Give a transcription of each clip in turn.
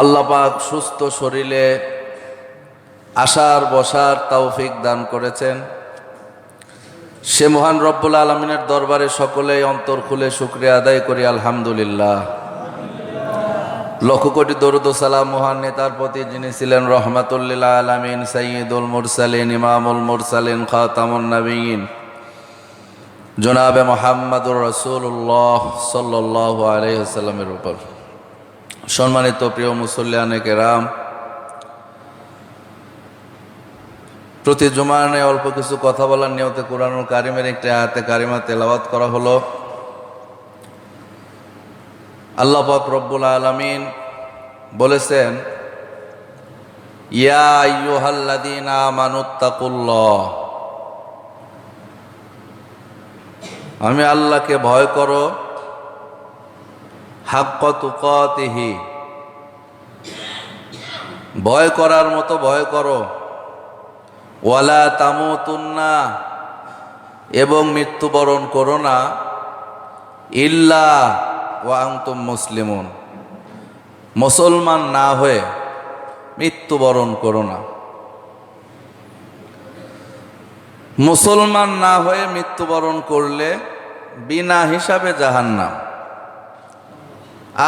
আল্লাপাক সুস্থ শরীরে আসার, বসার তৌফিক দান করেছেন। সে মহান রব্বুল আলমিনের দরবারে সকলেই অন্তর খুলে শুক্রিয়া আদায় করি, আলহামদুলিল্লাহ। লক্ষ কোটি দরুদ সালাম মহান নেতার প্রতি যিনি ছিলেন, রহমাতুল্লিল আলমিন সঈদুল মুরসালিন, ইমামুল মুরসালিন, খাতামুন নবীন জনাবে মোহাম্মদুর রসুল্লাহ সাল্লাহ আলহিহাস্লামের উপর। সম্মানিত প্রিয় মুসল্লিয়ানে কেরাম, প্রতি জুমানে অল্প কিছু কথা বলার নিয়তে কোরআনুল কারিমের একটি আয়াতে কারিমা তেলাওয়াত করা হলো। আল্লাহ পাক রব্বুল আলমিন বলেছেন, ইয়া আমি আল্লাহকে ভয় করো হাক্ক তুকাতিহি। ভয় করার মতো ভয় করো। ওয়ালা তামুতুন্না, এবং মৃত্যুবরণ করো না। ইল্লা ওয়াংতুম মুসলিমুন। মুসলমান না হয়ে মৃত্যুবরণ করো না। মুসলমান না হয়ে মৃত্যুবরণ করলে বিনা হিসাবে জাহান্নাম।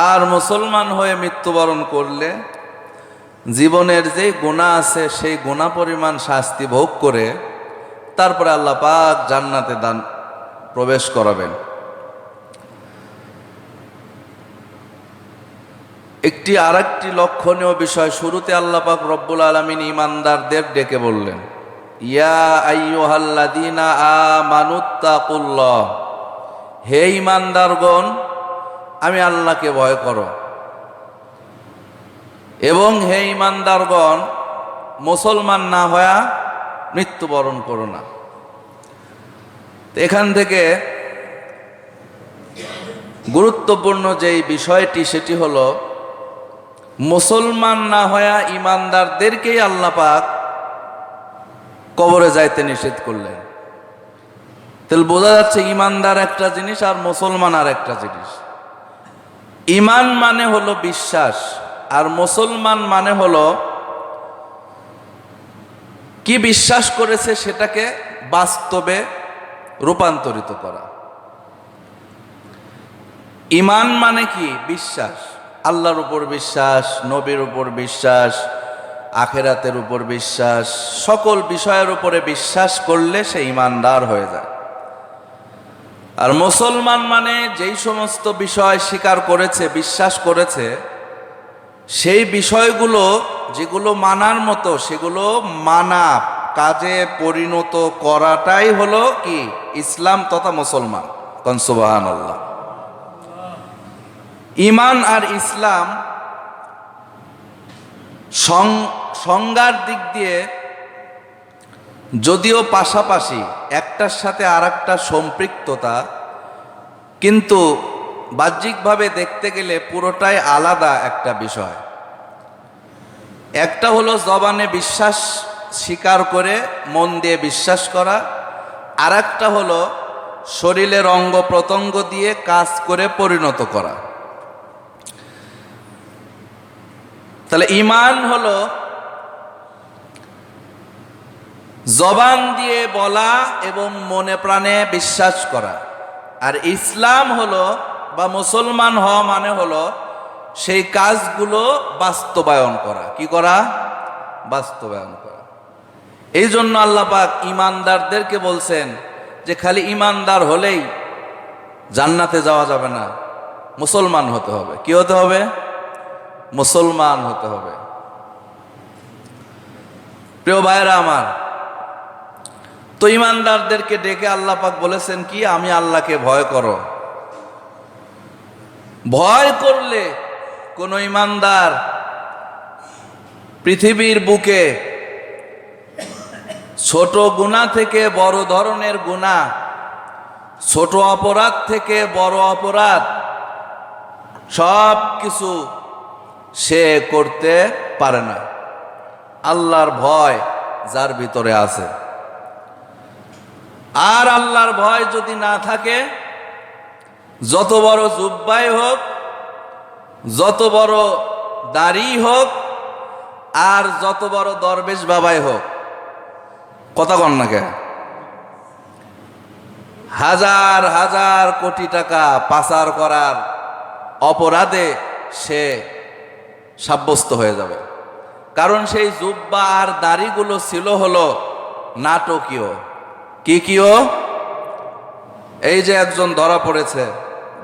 আর মুসলমান হয়ে মৃত্যুবরণ করলে জীবনের যে গুণা আছে সেই গুণা পরিমাণ শাস্তি ভোগ করে তারপরে আল্লাহ পাক জান্নাতে দান প্রবেশ করাবেন। একটি আর একটি লক্ষণীয় বিষয়, শুরুতে আল্লাহ পাক রব্বুল আলমিন ইমানদারদের ডেকে বললেন, ইয়া আইয়ুহাল্লাদিনা হে ইমানদারগণ আমি আল্লাহকে ভয় করো। এবং হে ইমানদারগণ, মুসলমান না হয়া মৃত্যুবরণ করো না। এখান থেকে গুরুত্বপূর্ণ যেই বিষয়টি, সেটি হল মুসলমান না হয়া ইমানদারদেরকেই আল্লাহ পাক কবরে যাইতে নিষেধ করলেন। তাহলে বোঝা যাচ্ছে ইমানদার একটা জিনিস আর মুসলমান আর একটা জিনিস। ইমান মানে হলো বিশ্বাস, আর মুসলমান মানে হলো কি বিশ্বাস করেছে সেটাকে বাস্তবে রূপান্তরিত করা। ইমান মানে কি? বিশ্বাস। আল্লাহর উপর বিশ্বাস, নবীর উপর বিশ্বাস, আখেরাতের উপর বিশ্বাস, সকল বিষয়ের উপরে বিশ্বাস করলে সে ইমানদার হয়ে যায়। আর মুসলমান মানে যেই সমস্ত বিষয় স্বীকার করেছে, বিশ্বাস করেছে, সেই বিষয়গুলো যেগুলো মানার মতো, সেগুলো মানা, কাজে পরিণত করাটাই হলো কি? ইসলাম তথা মুসলমান। কনসুবাহান আল্লাহ ইমান আর ইসলাম সংজ্ঞার দিক দিয়ে যদিও পাশাপাশি একটার সাথে আর একটা সম্পৃক্ততা, কিন্তু বাহ্যিকভাবে দেখতে গেলে পুরোটাই আলাদা একটা বিষয়। একটা হলো জবানে বিশ্বাস স্বীকার করে, মন দিয়ে বিশ্বাস করা। আর একটা হলো শরীরের অঙ্গ প্রত্যঙ্গ দিয়ে কাজ করে পরিণত করা। তাহলে ইমান হলো জবান দিয়ে বলা এবং মনে প্রাণে বিশ্বাস করা। আর ইসলাম হলো বা মুসলমান হওয়া মানে হলো সেই কাজগুলো বাস্তবায়ন করা। কি করা? বাস্তবায়ন করা। এই জন্য আল্লাহ পাক ইমানদারদেরকে বলছেন যে খালি ইমানদার হলেই জান্নাতে যাওয়া যাবে না, মুসলমান হতে হবে। কি হতে হবে? মুসলমান হতে হবে। প্রিয় ভাইরা আমার তো ইমানদারদেরকে ডেকে আল্লাহ পাক বলেছেন কি, আমি আল্লাহকে ভয় করো। ভয় করলে কোন ইমানদার পৃথিবীর বুকে ছোট গুণা থেকে বড় ধরনের গুণা, ছোট অপরাধ থেকে বড় অপরাধ সব কিছু সে করতে পারে না। আল্লাহর ভয় যার ভিতরে আছে। আর আল্লাহর ভয় যদি না থাকে, যত বড় জুব্বাই হোক, যত বড় দাড়ি হোক, আর যত বড় দরবেশ বাবাই হোক, কথা কন না কে হাজার হাজার কোটি টাকা পাচার করার অপরাধে সে সাব্যস্ত হয়ে যাবে। কারণ সেই জুব্বা আর দাড়িগুলো ছিল হলো নাটকীয়। কি কিও এই যে একজন ধরা পড়েছে,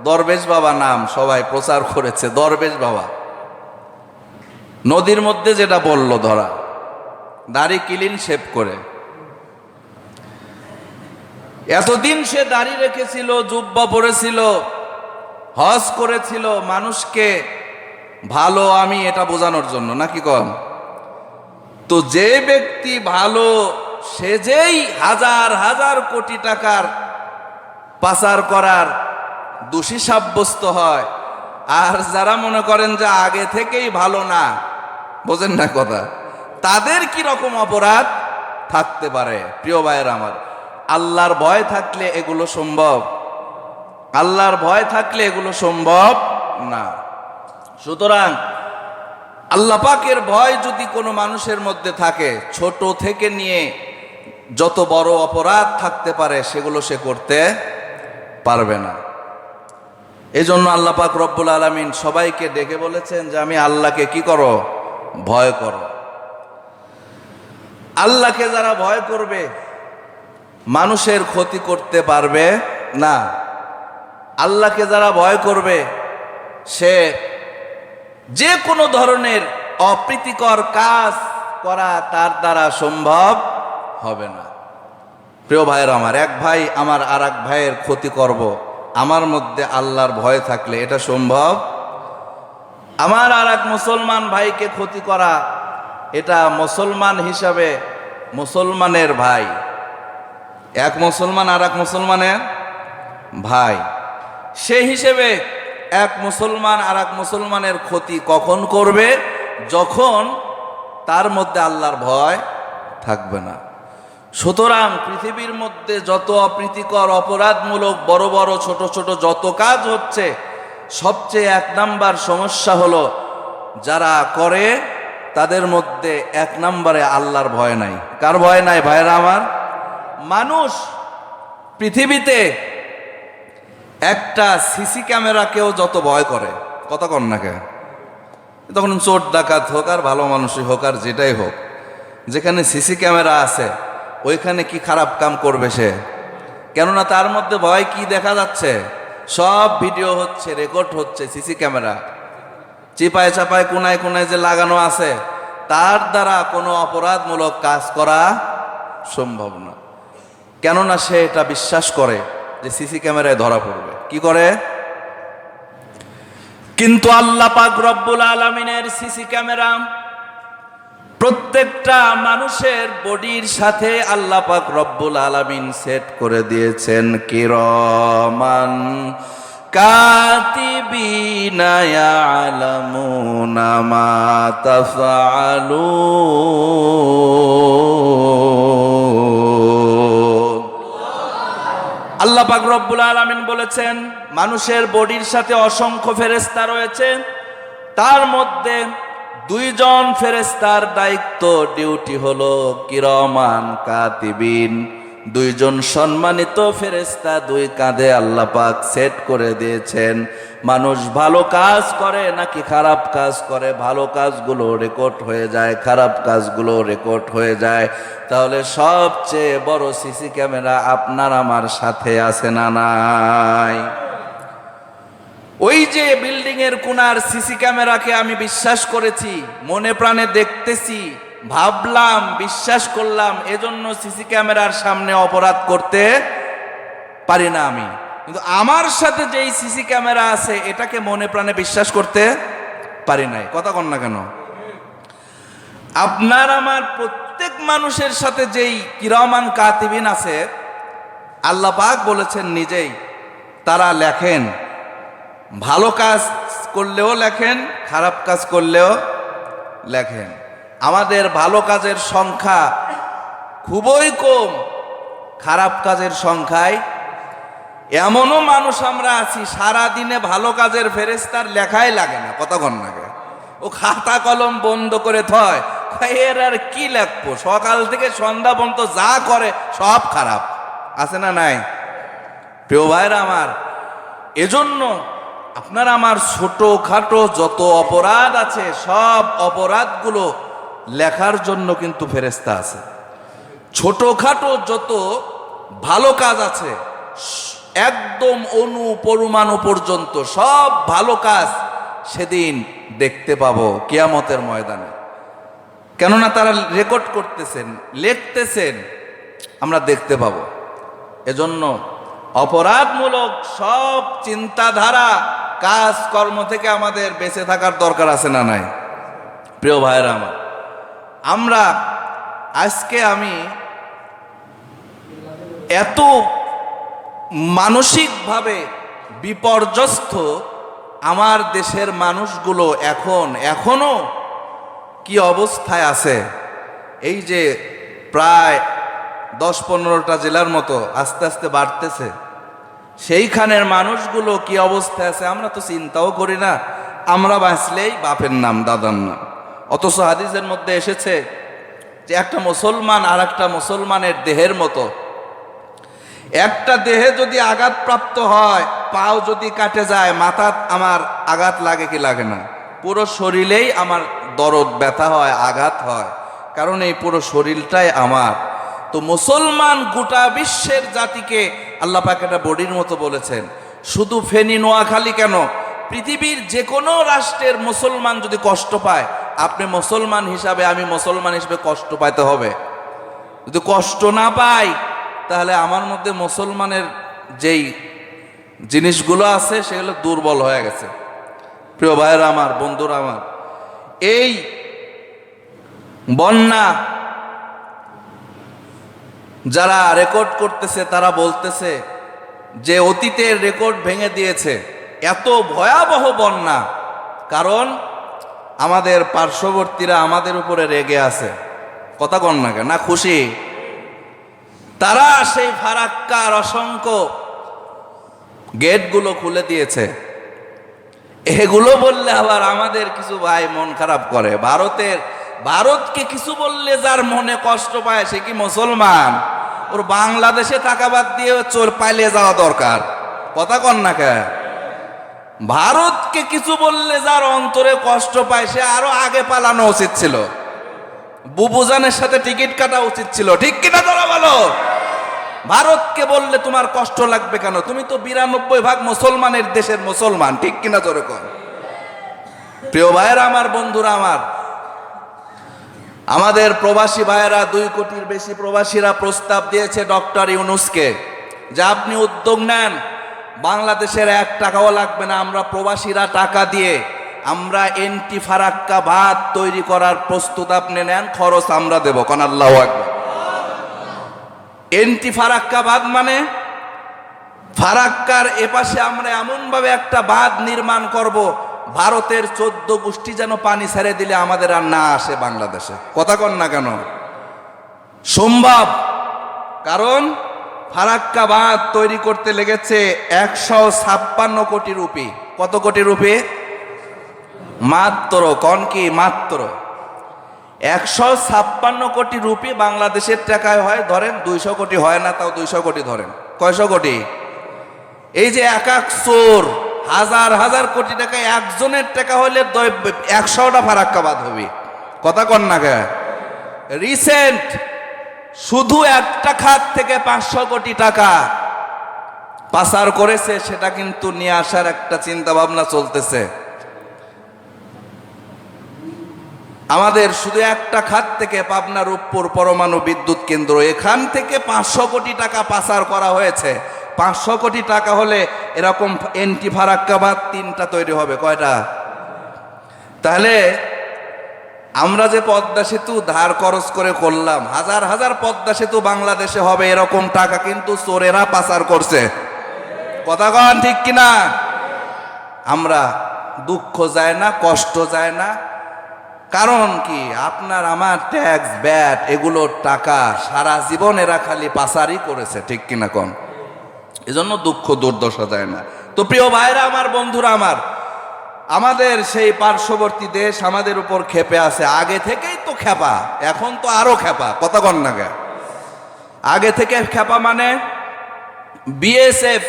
দরবেশ বাবা নাম সবাই প্রচার করেছে, দরবেশ বাবা। নদীর মধ্যে যেটা বলল ধরা, দাড়ি কিলিন শেপ করে। এতদিন সে দাড়ি রেখেছিল, জুব্বা পরেছিল, হজ করেছিল মানুষকে, ভালো আমি এটা বোঝানোর জন্য, নাকি কম তো যে ব্যক্তি ভালো সে যেই হাজার হাজার কোটি টাকার পাচার করার দোষী সাব্যস্ত হয়, আর যারা মনে করেন যে আগে থেকেই ভালো না, বোঝেন না কথা, তাদের কি রকম অপরাধ? থাকতে পারে, প্রিয় ভাইয়ের আমার, আল্লাহর ভয় থাকলে এগুলো সম্ভব, আল্লাহর ভয় থাকলে এগুলো সম্ভব না। সুতরাং আল্লাহ পাকের ভয় যদি কোনো মানুষের মধ্যে থাকে, ছোট থেকে নিয়ে যত বড় অপরাধ থাকতে পারে, সেগুলো সে করতে পারবে না। এই জন্য আল্লাহ পাক রব্বুল আলমিন সবাইকে ডেকে বলেছেন যে, আমি আল্লাহকে কি করো? ভয় করো। আল্লাহকে যারা ভয় করবে, মানুষের ক্ষতি করতে পারবে না। আল্লাহকে যারা ভয় করবে, সে যে কোনো ধরনের অপ্রীতিকর কাজ করা তার দ্বারা সম্ভব হবে না। প্রিয় ভাইয়ের আমার, এক ভাই আমার আর এক ভাইয়ের ক্ষতি করব। আমার মধ্যে আল্লাহর ভয় থাকলে এটা সম্ভব? আমার আর এক মুসলমান ভাইকে ক্ষতি করা, এটা মুসলমান হিসাবে মুসলমানের ভাই। এক মুসলমান আর এক মুসলমানের ভাই। সে হিসেবে এক মুসলমান আর এক মুসলমানের ক্ষতি কখন করবে? যখন তার মধ্যে আল্লাহর ভয় থাকবে না। সুতরাং পৃথিবীর মধ্যে যত অপ্রীতিকর, অপরাধমূলক, বড় বড়, ছোট ছোট যত কাজ হচ্ছে, সবচেয়ে এক নাম্বার সমস্যা হলো যারা করে, তাদের মধ্যে এক নম্বরে আল্লাহর ভয় নাই। কার ভয় নাই ভাইরা আমার? মানুষ পৃথিবীতে একটা সিসি ক্যামেরাকেও যত ভয় করে কত কর না কে তখন চোর, ডাকাত হোক আর ভালো মানুষই হোক আর যেটাই হোক, যেখানে সিসি ক্যামেরা আছে ওইখানে কি খারাপ কাম করবে সে? কেননা তার মধ্যে ভয় কি দেখা যাচ্ছে? সব ভিডিও হচ্ছে, রেকর্ড হচ্ছে, সিসি ক্যামেরা। চিপায় চাপায়, কোনায় কোনায় যে লাগানো আছে, তার দ্বারা কোনো অপরাধমূলক কাজ করা সম্ভব না। কেননা সে এটা বিশ্বাস করে যে সিসি ক্যামেরায় ধরা পড়বে। কি করে? কিন্তু আল্লাহ পাক রব্বুল আলমিনের সিসি ক্যামেরা প্রত্যেকটা মানুষের বডির সাথে আল্লাহ পাক রব্বুল আলামিন সেট করে দিয়েছেন, কিরমান কাতিবিনা ইয়ালামুনা আল্লাহ পাক রব্বুল আলামিন বলেছেন, মানুষের বডির সাথে অসংখ্য ফেরেশতা রয়েছে, তার মধ্যে দুইজন ফেরেস্তার দায়িত্ব ডিউটি হলো কিরমান কাতিবিন। দুইজন সম্মানিত ফেরেস্তা দুই কাঁধে আল্লাহ পাক সেট করে দিয়েছেন। মানুষ ভালো কাজ করে নাকি খারাপ কাজ করে? ভালো কাজগুলো রেকর্ড হয়ে যায়, খারাপ কাজগুলো রেকর্ড হয়ে যায়। তাহলে সবচেয়ে বড় সিসি ক্যামেরা আপনার আমার সাথে আছে না নাই? ওই যে বিল্ডিং এর কোনার সিসি ক্যামেরাকে আমি বিশ্বাস করেছি, মনে প্রাণে দেখতেছি, ভাবলাম, বিশ্বাস করলাম, এজন্য সিসি ক্যামেরার সামনে অপরাধ করতে পারি না আমি। কিন্তু আমার সাথে যেই সিসি ক্যামেরা আছে, এটাকে মনে প্রাণে বিশ্বাস করতে পারি নাই। কথা কন না কেন? আপনার আমার প্রত্যেক মানুষের সাথে যেই কিরমান কাতিবিন আছে, আল্লাহ পাক বলেছেন নিজেই তারা লেখেন ভালো কাজ করলেও লেখেন, খারাপ কাজ করলেও লেখেন। আমাদের ভালো কাজের সংখ্যা খুবই কম, খারাপ কাজের সংখ্যায়। এমনও মানুষ আমরা আছি সারা দিনে ভালো কাজের ফেরেস্তার লেখাই লাগে না কতক্ষণ লাগে ও খাতা কলম বন্ধ করে থয় এর আর কি লেখবো? সকাল থেকে সন্ধ্যা পর্যন্ত যা করে সব খারাপ। আছে না নাই? প্রিয় ভাইরা আমার, এজন্য আপনার আমার ছোট খাটো যত অপরাধ আছে, সব অপরাধগুলো লেখার জন্য কিন্তু ফেরেস্তা আছে। ছোটখাটো যত ভালো কাজ আছে, একদম অনু পরমাণু পর্যন্ত সব ভালো কাজ সেদিন দেখতে পাবো কিয়ামতের ময়দানে। কেননা তারা রেকর্ড করতেছেন, লিখতেছেন, আমরা দেখতে পাবো। এজন্য অপরাধমূলক সব চিন্তাধারা, কাজকর্ম থেকে আমাদের বেঁচে থাকার দরকার আছে না নাই? প্রিয় ভাইয়েরা আমার, আমরা আজকে আমি এত মানসিকভাবে বিপর্যস্ত আমার দেশের মানুষগুলো এখন, এখনও কি অবস্থায় আছে? এই যে প্রায় দশ পনেরোটা জেলার মতো আস্তে আস্তে বাড়তেছে। সেইখানের মানুষগুলো কি অবস্থায় আছে আমরা তো চিন্তাও করি না। আমরা বাঁচলেই বাপের নাম দাদার নাম। অথচ হাদিসের মধ্যে এসেছে যে একটা মুসলমান আর একটা মুসলমানের দেহের মতো। একটা দেহে যদি আঘাতপ্রাপ্ত হয়, পাও যদি কাটে যায় মাথা আমার আঘাত লাগে কি লাগে না? পুরো শরীরেই আমার দরদ ব্যথা হয়, আঘাত হয়। কারণ এই পুরো শরীরটাই আমার। তো মুসলমান গোটা বিশ্বের জাতিকে আল্লাহ পাক একটা বডির মতো বলেছেন। শুধু ফেনী, নোয়াখালী কেন? পৃথিবীর যে কোনো রাষ্ট্রের মুসলমান যদি কষ্ট পায়, আপনি মুসলমান হিসাবে আমি মুসলমান হিসাবে কষ্ট পাইতে হবে। যদি কষ্ট না পাই, তাহলে আমার মধ্যে মুসলমানের যেই জিনিসগুলো আছে, সেগুলো দুর্বল হয়ে গেছে। প্রিয় ভাইয়েরা আমার, বন্ধুরা আমার, এই বন্যা যারা রেকর্ড করতেছে, তারা বলতেছে যে অতীতের রেকর্ড ভেঙে দিয়েছে। এত ভয়াবহ বন্যা। কারণ আমাদের পার্শ্ববর্তীরা আমাদের উপরে রেগে আছে। কথা কন না না খুশি? তারা সেই ফারাক্কার অসংখ্য গেটগুলো খুলে দিয়েছে। এগুলো বললে আবার আমাদের কিছু ভাই মন খারাপ করে। ভারতের ভারতকে কিছু বললে যার মনে কষ্ট পায় সে কি মুসলমান? ওর বাংলাদেশে টাকা বাদ দিয়ে চোর পালিয়ে যাওয়া দরকার। কথা কন না কে? ভারতকে কিছু বললে যার অন্তরে কষ্ট পায় সে আরও আগে পালানো উচিত ছিল। বুবুজানের সাথে টিকিট কাটা উচিত ছিল। ঠিক কিনা তারা বলো? ভারতকে বললে তোমার কষ্ট লাগবে কেন? তুমি তো বিরানব্বই ভাগ মুসলমানের দেশের মুসলমান। ঠিক কিনা তোর কর প্রিয় ভাইয়েরা, আমার বন্ধুরা, আমার আমাদের প্রবাসী ভাইয়েরা, দুই কোটির বেশি প্রবাসীরা প্রস্তাব দিয়েছে ডক্টর ইউনুসকে যে আপনি উদ্যোগ নেন। বাংলাদেশের এক টাকাও লাগবে না, আমরা প্রবাসীরা টাকা দিয়ে আমরা এন্টি ফারাক্কা ভাত তৈরি করার প্রস্তুত আপনি নেন, খরচ আমরা দেব। কন আল্লাহ একবার এন্টি ফারাক্কা বাঁধ মানে ফারাক্কার এপাশে আমরা এমনভাবে একটা বাঁধ নির্মাণ করব ভারতের চোদ্দ গোষ্ঠী যেন পানি ছেড়ে দিলে আমাদের আর না আসে বাংলাদেশে। কথা কন না কেন? সম্ভব কারণ ফারাক্কা বাঁধ তৈরি করতে লেগেছে একশো ছাপ্পান্ন কোটি রুপি। কত কোটি রুপি? মাত্র, কন কি? মাত্র। একশো ছাপ্পান্ন কোটি রুপি বাংলাদেশের টাকায় হয়, ধরেন দুইশো কোটি হয় না, তাও দুইশো কোটি ধরেন। কয়শো কোটি? এই যে এক এক চোর হাজার হাজার কোটি টাকা, একজনের টাকা হলে একশোটা ফারাক্কাবাদ হবে। কথা কন না কে? রিসেন্ট শুধু একটা খাত থেকে পাঁচশো কোটি টাকা পাচার করেছে, সেটা কিন্তু নিয়ে আসার একটা চিন্তা ভাবনা চলতেছে। আমাদের শুধু একটা খাত থেকে পাবনা রূপপুর পরমাণু বিদ্যুৎ কেন্দ্র, এখান থেকে পাঁচশো কোটি টাকা পাচার করা হয়েছে। পাঁচশো কোটি টাকা হলে এরকম এন্টি ফারাক্কাবাদ তিনটা তৈরি হবে, কয়টা? তাহলে আমরা যে পদ্মা সেতু ধার খরচ করে করলাম, হাজার হাজার পদ্মা সেতু বাংলাদেশে হবে এরকম টাকা কিন্তু চোরেরা পাচার করছে। কথা কন ঠিক কিনা? আমরা দুঃখ যায় না, কষ্ট যায় না। কারণ কি? আপনার, আমার ট্যাক্স ব্যাট এগুলোর টাকা সারা জীবন এরা খালি পাচারই করেছে, ঠিক কিনা কোন? এজন্য দুঃখ দুর্দশা যায় না। তো প্রিয় ভাইরা, আমার বন্ধুরা, আমার, আমাদের সেই পার্শ্ববর্তী দেশ আমাদের উপর খেপে আছে। আগে থেকেই তো খেপা এখন তো আরও খেপা কত কন্যাকে আগে থেকে খেপা মানে বিএসএফ,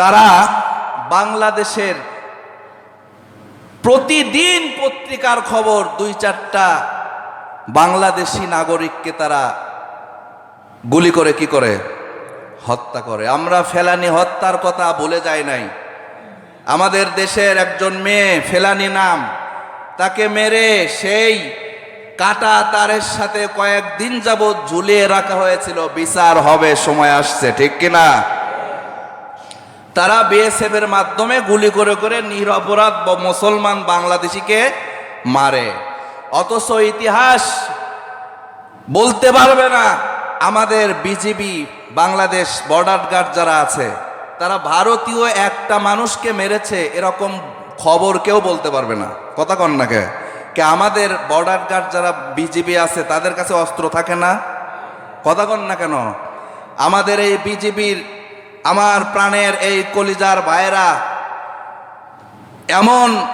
তারা বাংলাদেশের প্রতিদিন পত্রিকার খবর দুই চারটা বাংলাদেশি নাগরিককে তারা গুলি করে, কি করে? হত্যা করে। আমরা ফেলানি হত্যার কথা বলে যাই নাই। আমাদের দেশের একজন মেয়ে ফেলানি নাম, তাকে মেরে সেই কাটা তারের সাথে কয়েকদিন যাবৎ ঝুলিয়ে রাখা হয়েছিল। বিচার হবে, সময় আসছে, ঠিক কিনা তারা বিএসএফ এর মাধ্যমে গুলি করে করে নিরপরাধ মুসলমান বাংলাদেশিকে মারে। অথচ ইতিহাস বলতে পারবে না। আমাদের বিজিবি বাংলাদেশ বর্ডার গার্ড যারা আছে, তারা ভারতীয় একটা মানুষকে মেরেছে, এরকম খবর কেউ বলতে পারবে না। কথা কন না কে? কে আমাদের বর্ডার গার্ড যারা বিজিবি আছে, তাদের কাছে অস্ত্র থাকে না? কথা কন না কেন? আমাদের এই বিজিবির আমার প্রাণের এই কলিজার ভাইরা এমন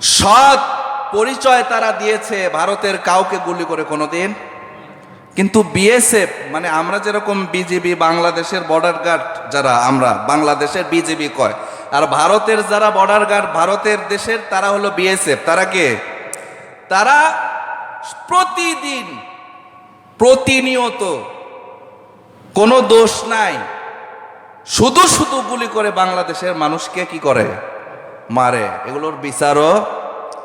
সৎ পরিচয় তারা দিয়েছে, ভারতের কাউকে গুলি করে কোনোদিন। কিন্তু বিএসএফ মানে আমরা যেরকম বিজিবি বাংলাদেশের বর্ডার গার্ড যারা, আমরা, বাংলাদেশের বিজিবি কয়, আর ভারতের যারা বর্ডার গার্ড ভারতের দেশের, তারা হলো বিএসএফ তারা কে? তারা প্রতিদিন, প্রতিনিয়ত কোনো দোষ নাই, শুধু শুধু গুলি করে বাংলাদেশের মানুষকে কি করে? মারে, এগুলোর বিচারও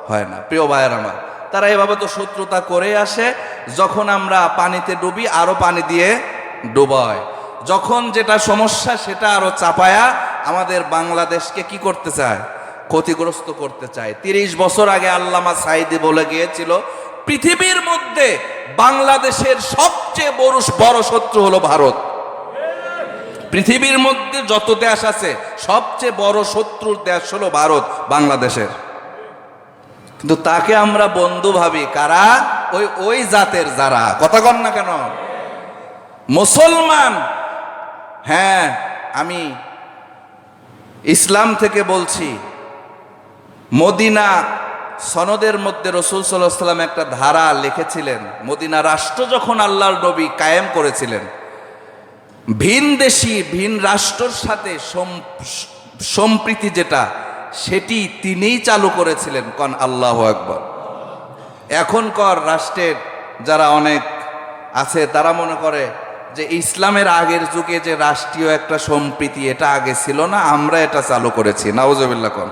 হয় না। প্রিয় ভাইয়ের আমার তারা এভাবে তো শত্রুতা করে আসে, যখন আমরা পানিতে ডুবি আরও পানি দিয়ে ডুবায় যখন যেটা সমস্যা সেটা আরও চাপায়া আমাদের বাংলাদেশকে কি করতে চায়? ক্ষতিগ্রস্ত করতে চায়। তিরিশ বছর আগে আল্লামা সাইদি বলে গিয়েছিল, পৃথিবীর মধ্যে বাংলাদেশের সবচেয়ে বড় বড় শত্রু হলো ভারত। পৃথিবীর মধ্যে যত দেশ আছে, সবচেয়ে বড় শত্রুর দেশ হলো ভারত, বাংলাদেশের। কিন্তু তাকে আমরা বন্ধু ভাবি। কারা? ওই ওই জাতের যারা। কথা কন না কেন? মুসলমান। হ্যাঁ আমি ইসলাম থেকে বলছি। মদিনা সনদের মধ্যে রসুল সাল্লাম একটা ধারা লিখেছিলেন। মদিনা রাষ্ট্র যখন আল্লাহর নবী কায়েম করেছিলেন, ভিন দেশি, ভিন রাষ্ট্রর সাথে সম্প্রীতি যেটা সেটি তিনিই চালু করেছিলেন, কন আল্লাহ একবার এখনকার রাষ্ট্রের যারা অনেক আছে, তারা মনে করে যে ইসলামের আগের যুগে যে রাষ্ট্রীয় একটা সম্প্রীতি, এটা আগে ছিল না, আমরা এটা চালু করেছি। নাউজবিল্লা কন।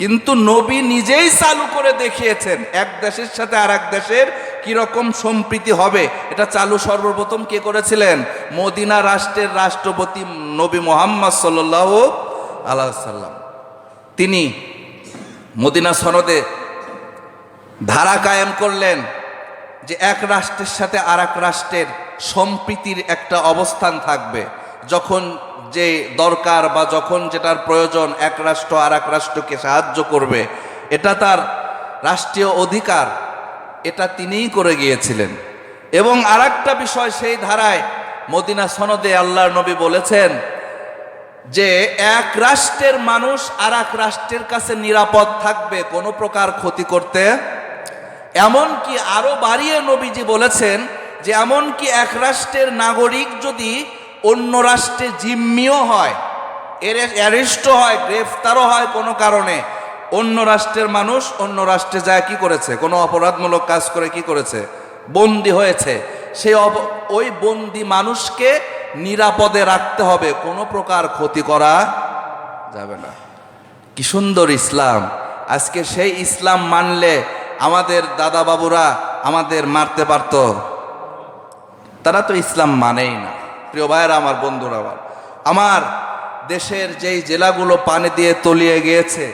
কিন্তু নবী নিজেই চালু করে দেখিয়েছেন, এক দেশের সাথে আর এক দেশের কীরকম সম্প্রীতি হবে, এটা চালু সর্বপ্রথম কে করেছিলেন? মদিনা রাষ্ট্রের রাষ্ট্রপতি নবী মোহাম্মদ সাল্লাহ আল্লাহ তিনি মদিনা সনদে ধারা কায়েম করলেন যে এক রাষ্ট্রের সাথে আর রাষ্ট্রের সম্প্রীতির একটা অবস্থান থাকবে। যখন যে দরকার বা যখন যেটার প্রয়োজন এক রাষ্ট্র আর এক রাষ্ট্রকে সাহায্য করবে, এটা তার রাষ্ট্রীয় অধিকার, এটা তিনিই করে গিয়েছিলেন। এবং আর বিষয় সেই ধারায় মদিনা সনদে আল্লাহর নবী বলেছেন যে এক রাষ্ট্রের মানুষ আর এক রাষ্ট্রের কাছে নিরাপদ থাকবে, কোনো প্রকার ক্ষতি করতে। এমনকি আরও বাড়িয়ে নবীজি বলেছেন যে, এমনকি এক রাষ্ট্রের নাগরিক যদি অন্য রাষ্ট্রে জিম্মিও হয়, এর অ্যারেস্টও হয়, গ্রেফতারও হয় কোনো কারণে, অন্য রাষ্ট্রের মানুষ অন্য রাষ্ট্রে যায় কি করেছে? কোনো অপরাধমূলক কাজ করে কি করেছে? বন্দি হয়েছে। অপ- ওই বন্দি মানুষকে নিরাপদে রাখতে হবে, কোনো প্রকার ক্ষতি করা যাবে না। কি সুন্দর ইসলাম। আজকে সেই ইসলাম মানলে আমাদের দাদা বাবুরা আমাদের মারতে পারত। তারা তো ইসলাম মানেই না। প্রিয় ভাইয়েরা, আমার বন্ধুরা, আমার আমার দেশের যেই জেলাগুলো পানি দিয়ে তলিয়ে গিয়েছে,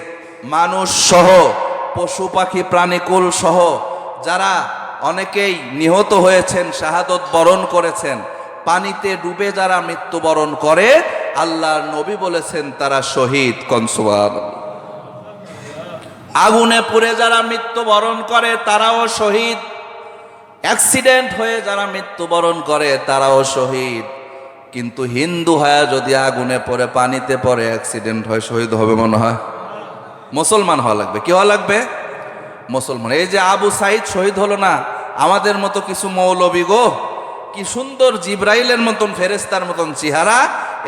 মানুষ সহ, পশু পাখি প্রাণীকুল সহ, যারা অনেকেই নিহত হয়েছেন, শাহাদত বরণ করেছেন পানিতে ডুবে যারা মৃত্যুবরণ করে, আল্লাহর নবী বলেছেন, তারা শহীদ কনসুবাদ আগুনে পুড়ে যারা মৃত্যুবরণ করে, তারাও শহীদ। অ্যাক্সিডেন্ট হয়ে যারা মৃত্যুবরণ করে, তারাও শহীদ। কিন্তু হিন্দু হয়ে যদি আগুনে পড়ে, পানিতে পড়ে, অ্যাক্সিডেন্ট হয়, শহীদ হবে মনে হয়। মুসলমান হওয়া লাগবে। কি হওয়া লাগবে? মুসলমান। এই যে আবু সাইদ শহীদ হলো না, আমাদের মতো কিছু মৌলবী গো কি সুন্দর জিব্রাইলের মতন ফেরেস্তার মতন চেহারা,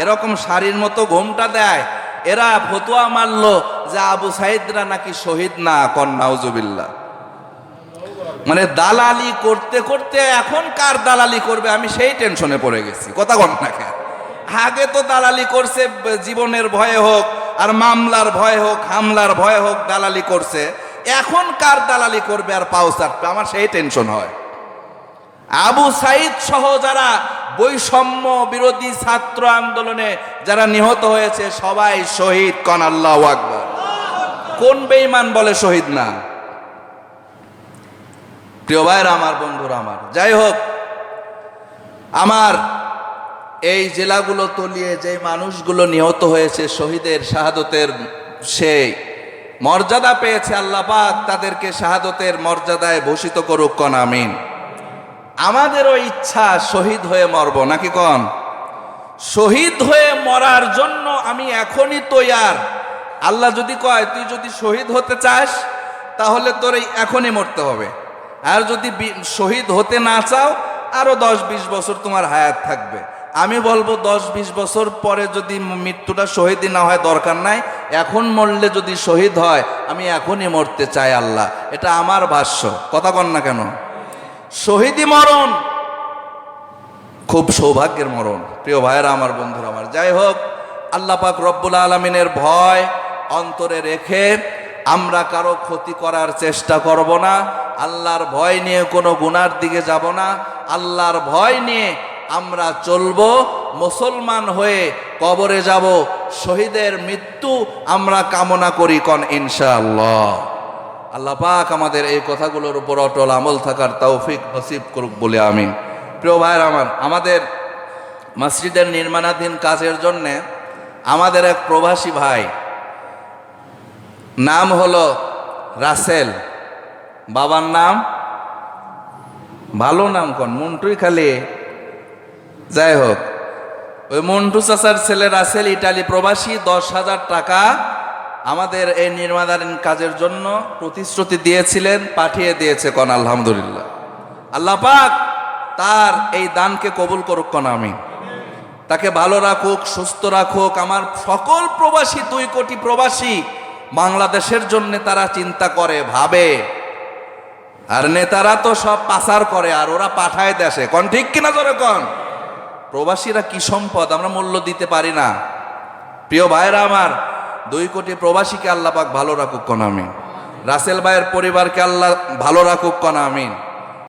এরকম শাড়ির মতো ঘোমটা দেয়। এরা ফতুয়া মারল যে আবু সাইদরা নাকি শহীদ না কন্যাউজুবিল্লা মানে দালালি করতে করতে এখন কার দালালি করবে? আমি সেই টেনশনে পড়ে গেছি। কথা কন না কেন? আগে তো দালালি করছে, জীবনের ভয়ে হোক, আর মামলার ভয় হোক, হামলার ভয় হোক দালালি করছে। এখন কার দালালি করবে আর চাটবে আমার সেই টেনশন হয়। আবু সাইদ সহ যারা বৈষম্য বিরোধী ছাত্র আন্দোলনে যারা নিহত হয়েছে, সবাই শহীদ, কন আল্লাহ আকবর। কোন বেঈমান বলে শহীদ না? প্রিয় ভাইরা, আমার বন্ধুরা আমার, যাই হোক, আমার এই জেলাগুলো তলিয়ে যে মানুষগুলো নিহত হয়েছে, শহীদের শাহাদতের সেই মর্যাদা পেয়েছে আল্লাহ পাক, তাদেরকে শাহাদতের মর্যাদায় ভূষিত করুক, কন আমিন। আমাদেরও ইচ্ছা শহীদ হয়ে মরব, নাকি কন? শহীদ হয়ে মরার জন্য আমি এখনই তৈয়ার। আল্লাহ যদি কয়, তুই যদি শহীদ হতে চাস, তাহলে তোর এই এখনই মরতে হবে। আর যদি শহীদ হতে না চাও, আরও দশ বিশ বছর তোমার হায়াত থাকবে। আমি বলব দশ বিশ বছর পরে যদি মৃত্যুটা শহীদই না হয়, দরকার নাই। এখন মরলে যদি শহীদ হয়, আমি এখনই মরতে চাই আল্লাহ। এটা আমার ভাষ্য। কথা কন না কেন? শহীদি মরণ। খুব সৌভাগ্যের মরণ। প্রিয় ভাইয়েরা, আমার বন্ধুরা, আমার যাই হোক, আল্লাহ পাক রব্বুল আলমিনের ভয় অন্তরে রেখে আমরা কারও ক্ষতি করার চেষ্টা করব না। আল্লাহর ভয় নিয়ে কোনো গুনার দিকে যাব না। আল্লাহর ভয় নিয়ে আমরা চলবো, মুসলমান হয়ে কবরে যাব। শহীদের মৃত্যু আমরা কামনা করি কন ইনশাআল্লাহ। আল্লাহ পাক আমাদের এই কথাগুলোর উপর অটল আমল থাকার তৌফিক নসিব করুক বলে আমি। প্রিয় ভাইয়ের আমার, আমাদের মসজিদের নির্মাণাধীন কাজের জন্যে আমাদের এক প্রবাসী ভাই, নাম হলো রাসেল। বাবার নাম? ভালো নাম কোন? মন্টুই খালি। যাই হোক, ওই মন্টু চাচার ছেলে রাসেল ইটালি প্রবাসী, দশ হাজার টাকা আমাদের এই নির্মাণাধীন কাজের জন্য প্রতিশ্রুতি দিয়েছিলেন, পাঠিয়ে দিয়েছে কন, আলহামদুলিল্লাহ। আল্লাহ পাক তার এই দানকে কবুল করুক কন আমি তাকে ভালো রাখুক, সুস্থ রাখুক। আমার সকল প্রবাসী, দুই কোটি প্রবাসী বাংলাদেশের জন্য তারা চিন্তা করে, ভাবে। আর নেতারা তো সব পাচার করে, আর ওরা পাঠায় দেশে। কন, ঠিক কিনা জোরে কন? প্রবাসীরা কি সম্পদ? আমরা মূল্য দিতে পারি না। প্রিয় ভাইরা আমার দুই কোটি প্রবাসীকে আল্লাহ পাক ভালো রাখুক কনামিন রাসেল ভাইয়ের পরিবারকে আল্লাহ ভালো রাখুক, কন আমিন।